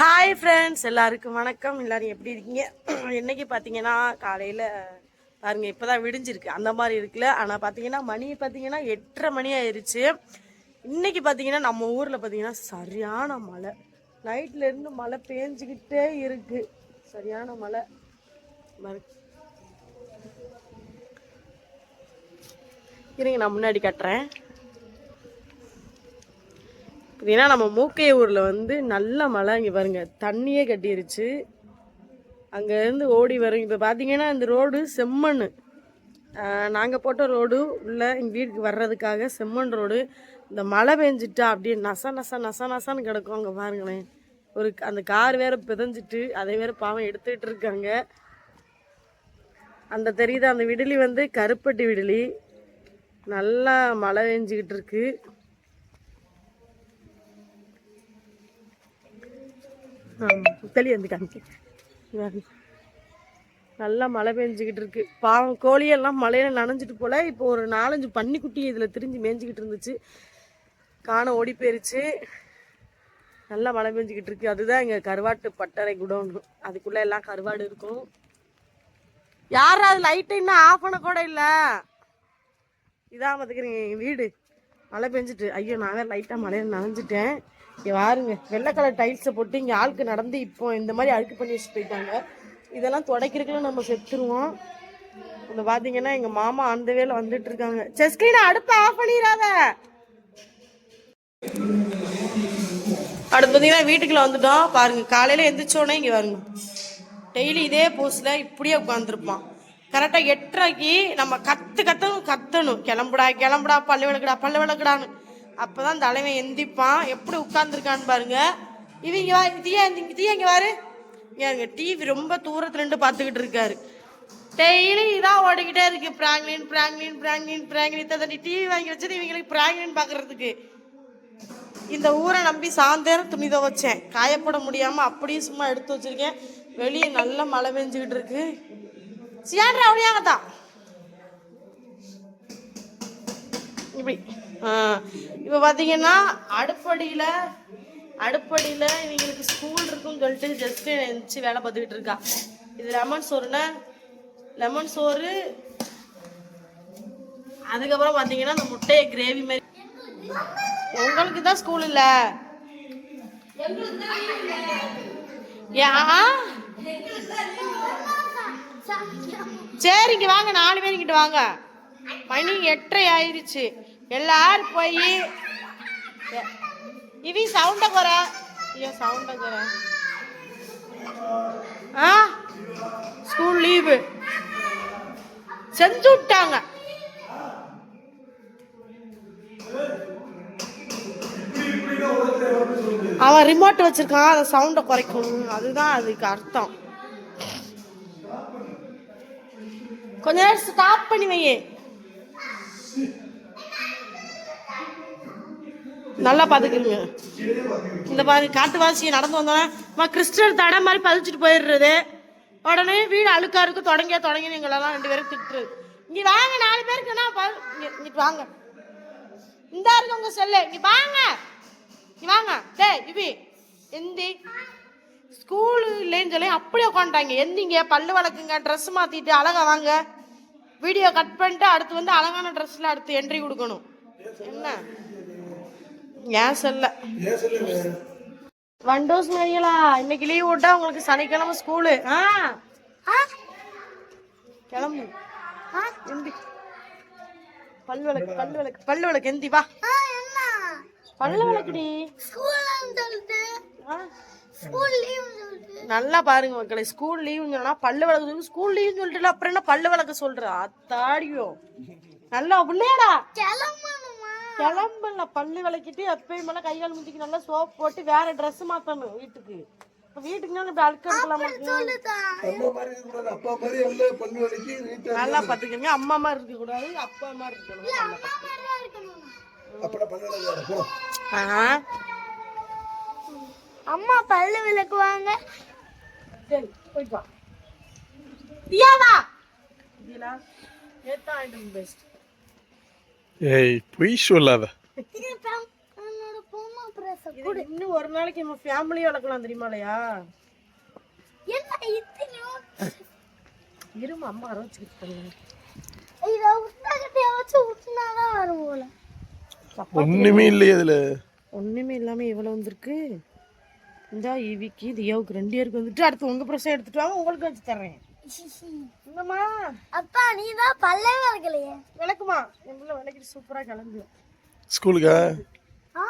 Hi friends எல்லாருக்கும் வணக்கம். எல்லாரும் எப்படி இருக்கீங்க? இன்னைக்கு பார்த்தீங்கன்னா காலையில் பாருங்கள் இப்போ தான் விடிஞ்சிருக்கு. அந்த மாதிரி இருக்குல்ல. ஆனால் பார்த்தீங்கன்னா மணி பார்த்தீங்கன்னா எட்டரை மணி ஆயிடுச்சு இன்றைக்கி பார்த்தீங்கன்னா நம்ம ஊரில் பார்த்தீங்கன்னா சரியான மழை. நைட்லேருந்து மழை பேஞ்சிக்கிட்டே இருக்கு. சரியான மழை. இருங்க நான் முன்னாடி கட்டுறேன். ஏன்னா நம்ம மூக்கைய ஊரில் வந்து நல்ல மழை இங்கே பாருங்க. தண்ணியே கட்டிருச்சு. அங்கேருந்து ஓடி வரும். இப்போ பார்த்தீங்கன்னா இந்த ரோடு செம்மண் நாங்கள் போட்ட ரோடு உள்ளே எங்கள் வீட்டுக்கு வர்றதுக்காக செம்மண் ரோடு. இந்த மழை பெஞ்சிட்டா அப்படியே நச நச நச நசான்னு கிடக்கும் அங்கே பாருங்களேன். ஒரு அந்த கார் வேற பிதஞ்சிட்டு அதை வேற பாவம் எடுத்துக்கிட்டு இருக்காங்க. அந்த தெரியுது? அந்த விடலி வந்து கருப்பட்டி விடலி. நல்லா மழை பெஞ்சிக்கிட்டு இருக்குது தெளி வந்து காமிக்க நல்லா மழை பெஞ்சிக்கிட்டு இருக்கு. பாவம் கோழியெல்லாம் மழையில நனைஞ்சிட்டு போல இப்போ ஒரு நாலஞ்சு பன்னிக்குட்டி இதில் திரிஞ்சு மேய்ஞ்சிக்கிட்டு இருந்துச்சு. காண ஓடி போயிருச்சு. நல்லா மழை பெஞ்சிக்கிட்டு இருக்கு. அதுதான் எங்கள் கருவாட்டு பட்டறை குடோன். அதுக்குள்ளே எல்லாம் கருவாடு இருக்கும். யார் அது லைட்டை இன்னும் ஆஃப் பண்ண கூட இல்லை. இதான் பார்த்துக்கிறீங்க எங்கள் வீடு. மழை பெஞ்சிட்டு. ஐயோ நான் லைட்டாக மழையில நனைஞ்சிட்டேன். இங்கே பாருங்க வெள்ளை கலர் டைல்ஸை போட்டு இங்கே ஆளுக்கு நடந்து இப்போ இந்த மாதிரி அழுக்கு பண்ணி வச்சுட்டு போயிட்டாங்க. இதெல்லாம் துடைக்கிறதுக்குள்ள நம்ம செத்துருவோம். இந்த பார்த்தீங்கன்னா எங்கள் மாமா அந்த வேலை வந்துட்டு இருக்காங்க. செஸ்கிரீனை அடுப்பை ஆஃப் பண்ணிடாத. அடுத்து பார்த்தீங்கன்னா வீட்டுக்குள்ள வந்துட்டோம். பாருங்க காலையில் எந்திரிச்சோடனே இங்கே பாருங்க டெய்லி இதே போஸில் இப்படியே உட்காந்துருப்பான் கரெக்டாக எட்டரைக்கு நம்ம கத்து கத்தணும் கத்தணும். கிளம்புடா கிளம்புடா பல்லு விளக்குடா பல்லு விளக்குடான்னு. அப்போ தான் தலைவன் எந்திப்பான். எப்படி உட்காந்துருக்கான்னு பாருங்க. இவங்க வா தீயா இங்க தீயா இங்கே வாரு. ஏங்க டிவி ரொம்ப தூரத்துல இருந்து பார்த்துக்கிட்டு இருக்காரு. டெய்லி இதான் ஓடிக்கிட்டே இருக்கு. பிராங்க்லின் பிராங்க்லின் பிராங்க்லின் பிராங்க்லின் தட்டி டிவி வாங்கி வச்சது இவங்களுக்கு பிராங்க்லின் பார்க்குறதுக்கு. இந்த ஊரை நம்பி சாயந்தரம் துணி துவைச்சேன். காயப்பட முடியாம அப்படியே சும்மா எடுத்து வச்சிருக்கேன். வெளியே நல்ல மழை பெஞ்சுக்கிட்டு இருக்கு. சியாண்ட்ரா அப்படியாங்கத்தான் இப்படி. இப்போ பார்த்தீங்கன்னா அடுப்படியில் அடுப்படியில் இவங்களுக்கு ஸ்கூல் இருக்குன்னு சொல்லிட்டு ஜஸ்ட்டு எழுந்துச்சு வேலை பார்த்துக்கிட்டு இருக்கா. இது லெமன் சோறுனா லெமன் சோறு. அதுக்கப்புறம் பார்த்தீங்கன்னா அந்த முட்டையை கிரேவி மாதிரி. உங்களுக்கு தான் ஸ்கூல் இல்லை? ஏன் சரி வாங்க. நாலு பேர் வாங்க. மணி எட்டரை ஆயிடுச்சு எல்லாரும் போய். இவி சவுண்ட குறை. ஐயோ சவுண்ட குறை. ஆ? School leave. செஞ்சு விட்டாங்க. அவன் ரிமோட் வச்சிருக்கான் அதை சவுண்டை குறைக்கணும் அதுதான் அதுக்கு அர்த்தம். கொஞ்ச நேரம் ஸ்டாப் பண்ணி வையே நல்லா பாத்துக்கிறீங்க இந்த பாரு காட்டுவாசி நடந்து வந்தோன்னா அம்மா கிறிஸ்டல் தடை மாதிரி பதிச்சுட்டு போயிடுறது. உடனே வீடு அழுக்கா இருக்கு தொடங்கியா தொடங்கி எங்களெல்லாம் ரெண்டு பேரும் திட்டுரு இங்க வாங்க நாலு பேருக்கு என்ன இங்கிட்டு வாங்க. இந்த இருக்கு உங்க செல்லு. இங்க வாங்க. இங்க வாங்க. டேய் இவி. எந்தி. ஸ்கூல் இல்லைன்னு சொல்லி அப்படியே உட்காந்துட்டாங்க. எந்திங்க பல்லு வளர்க்குங்க. ட்ரெஸ் மாத்திட்டு அழகா வாங்க. வீடியோ கட் பண்ணிட்டு அடுத்து வந்து அழகான ட்ரெஸ்ல அடுத்து என்ட்ரி கொடுக்கணும். என்ன? ஏன் செல்ல? வண்டோஸ் மரியலா இன்னைக்கு லீவ் விட்டா உங்களுக்கு சனிக்கிழமை ஸ்கூலு ஆ? கிளம்பு. எந்தி. பல்லு விளக்கு பல்லு விளக்கு பல்லு விளக்கு எந்தி வா. பல்லு விளக்குடி. நல்லா பாருங்க மக்களை ஸ்கூல் லீவுன்னு சொன்னா பல்லு விளக்கு சொல்லி ஸ்கூல் லீவுன்னு சொல்லிட்டு அப்புறம் என்ன பல்லு விளக்க சொல்ற? அத்தாடியோ. நல்லா பிள்ளையாடா கிளம்புல பல்லு விளக்கிட்டு எப்பயும் மேல கை கால் முந்திக்கு நல்லா சோப் போட்டு வேற Dress மாத்தணும் வீட்டுக்கு. இப்ப வீட்டுக்குனாலும் இப்படி அழுக்க நல்லா பாத்துக்கங்க. அம்மா மாதிரி இருக்க கூடாது அப்பா மாதிரி இருக்கணும். அம்மா பல்லு விளக்குவாங்க. சரி போயிட்டு வா. தியாவா ஏத்தா பெஸ்ட் ஏய் பொய் சொல்லாத. இன்னும் ஒரு நாளைக்கு நம்ம ஃபேமிலியே வளர்க்கலாம் தெரியுமாலையா இருமா அம்மா வரும் போல. ஒண்ணுமே இல்லையே அதுல ஒண்ணுமே இல்லாம எவ்வளவு வந்திருக்கு. இந்தா ஈவிக்கு தியாவுக்கு ரெண்டு பேருக்கு வந்துட்டு அடுத்து உங்க பிரசவம் எடுத்துட்டு வாங்க உங்களுக்கு வச்சு தர்றேன். என்னம்மா? அப்பா நீ தான் பல்லே வளர்க்கலையே விளக்குமா? என் பிள்ளை விளக்கிட்டு சூப்பரா கிளம்பு ஸ்கூலுக்கா? ஆ?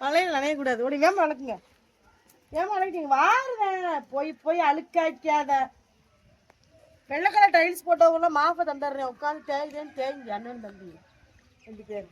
மழையில நனையக்கூடாது. ஓடி வேமா வளர்க்குங்க ஏமா வளர்க்கிட்டீங்க வாருவேன் போய் போய் அழுக்காக்காத. வெள்ளை கலர் டைல்ஸ் போட்டவங்க மாஃபை தந்துடுறேன். உட்காந்து தேய்கிறேன்னு தேய்ங்க. அண்ணன் தம்பி. ரெண்டு பேர்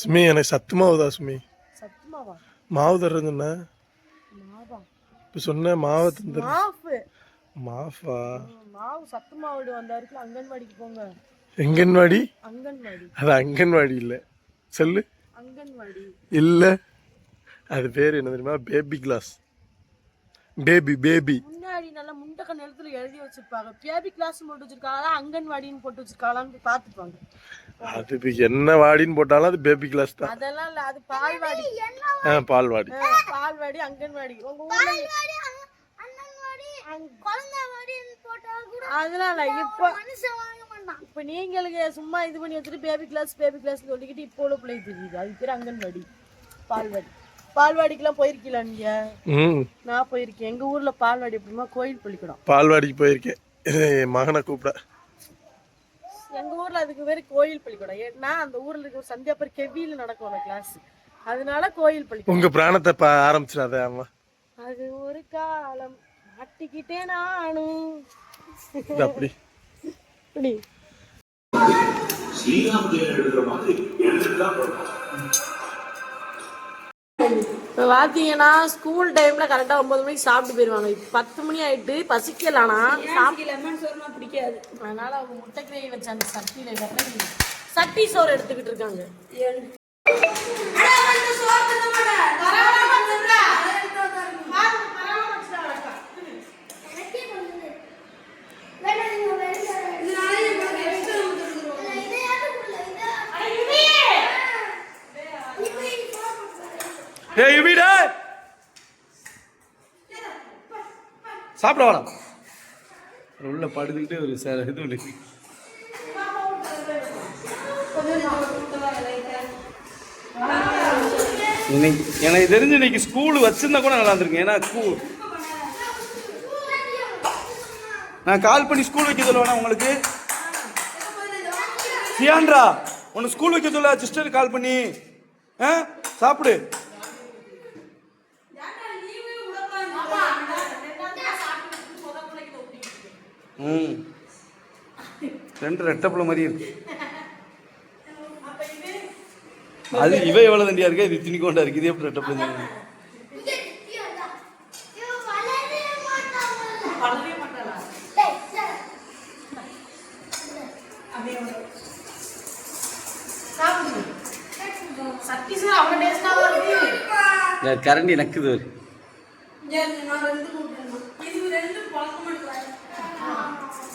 சுமி எனக்கு சத்து மாவுதா சுமி. சத்துமாவா மாவு? தர்றதுன்னா? மாவா இப்ப சொன்ன மாவை தந்துரு. மாஃபு மாஃபா மாவு சத்து மாவு வந்தாருக்கு அங்கன்வாடிக்கு போங்க. எங்கன்வாடி? அங்கன்வாடி. அது அங்கன்வாடி இல்ல. சொல்லு. அங்கன்வாடி. இல்ல. அது பேர் என்ன தெரியுமா? Baby class. பேபி பேபி முன்னாடி நல்லா முண்டக்க நிலத்துல எழுதி வச்சிருப்பாங்க. பேபி கிளாஸ் போட்டு வச்சிருக்காங்களா? அங்கன்வாடின்னு போட்டு வச்சிருக்காங்களான்னு பார்த்துப்பாங்க. அது என்ன வாடின்னு போட்டாலும் அது பேபி கிளாஸ் தான். அதெல்லாம் இல்ல அது பால்வாடி. ஆ பால்வாடி. பால்வாடி அங்கன்வாடி. உங்க ஊர்ல அதெல்லாம் இல்ல இப்ப மனுஷன் வாங்க மாட்டான். இப்ப நீங்களுக்கு சும்மா இது பண்ணி வச்சுட்டு பேபி கிளாஸ் பேபி கிளாஸ் சொல்லிக்கிட்டு இப்போ உள்ள பிள்ளை தெரியுது. அது பேர் அங்கன்வாடி பால்வாடி. பால்வாடிக்கெல்லாம் போயிருக்கீங்களா நீங்க? ம். நான் போயிருக்கேன். எங்க ஊர்ல பால்வாடி எப்படிமா கோயில் பள்ளிக்கூடம். பால்வாடிக்கு போயிருக்கேன். மகனை கூப்பிட. எங்க ஊர்ல அதுக்கு பேரு கோயில் பள்ளிக்கூடம். ஏன்னா அந்த ஊர்ல இருக்க ஒரு சந்தியாப்பர் கெவியில நடக்கும் அந்த கிளாஸ் அதனால கோயில் பள்ளிக்கூடம். உங்க பிராணத்தை பா ஆரம்பிச்சிடாத அம்மா. அது ஒரு காலம். மாட்டிக்கிட்டே நானும். அப்படி இப்படி இப்போ பார்த்தீங்கன்னா ஸ்கூல் டைமில் கரெக்டாக ஒம்பது மணிக்கு சாப்பிட்டு போயிடுவாங்க இப்போ பத்து மணி ஆயிட்டு பசிக்கலானா லெமன் சோறுனா பிடிக்காது. அதனால அவங்க முட்டை கிரேவி வச்ச அந்த சட்டியில் சட்டி சோறு எடுத்துக்கிட்டு இருக்காங்க. ஏய் வீடு சாப்பிட வேணாம் உள்ள படுத்துக்கிட்டு ஒரு சார் இது ஒன்று இன்னைக்கு எனக்கு தெரிஞ்சு இன்னைக்கு ஸ்கூல் வச்சிருந்தா கூட நல்லா இருந்திருக்கும். ஏன்னா ஸ்கூல் நான் கால் பண்ணி ஸ்கூல் வைக்க சொல்லுவேனா உங்களுக்கு? சியான்ரா உன்னை ஸ்கூல் வைக்க சொல்ல சிஸ்டர் கால் பண்ணி. ஆ? சாப்பிடு. ம். ரெண்டு ரெட்டப்புல மாதிரி இருக்கு. அது இவ எவ்வளவு தண்டியா இருக்கா? இது திணி கொண்டா இருக்கு. இது எப்படி ரெட்டப்புல கரண்டி நக்குது.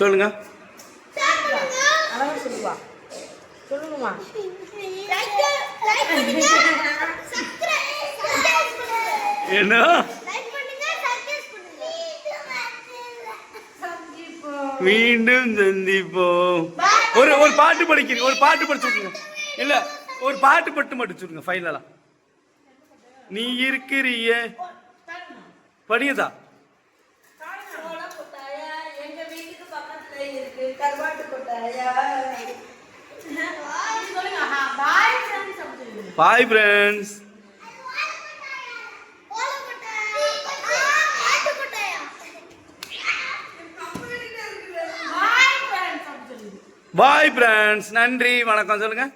சொல்லுங்க. சொல்லுங்கம்மா. என்ன? மீண்டும் சந்திப்போம். ஒரு ஒரு பாட்டு படிக்கிறீங்க ஒரு பாட்டு படிச்சு விட்டுருங்க இல்ல ஒரு பாட்டு பட்டு மட்டும் சொல்லுங்க ஃபைனலா நீ இருக்கிறிய. படியதா? பாய் ஃப்ரெண்ட்ஸ் பாய் ஃப்ரெண்ட்ஸ் நன்றி வணக்கம். சொல்லுங்கள்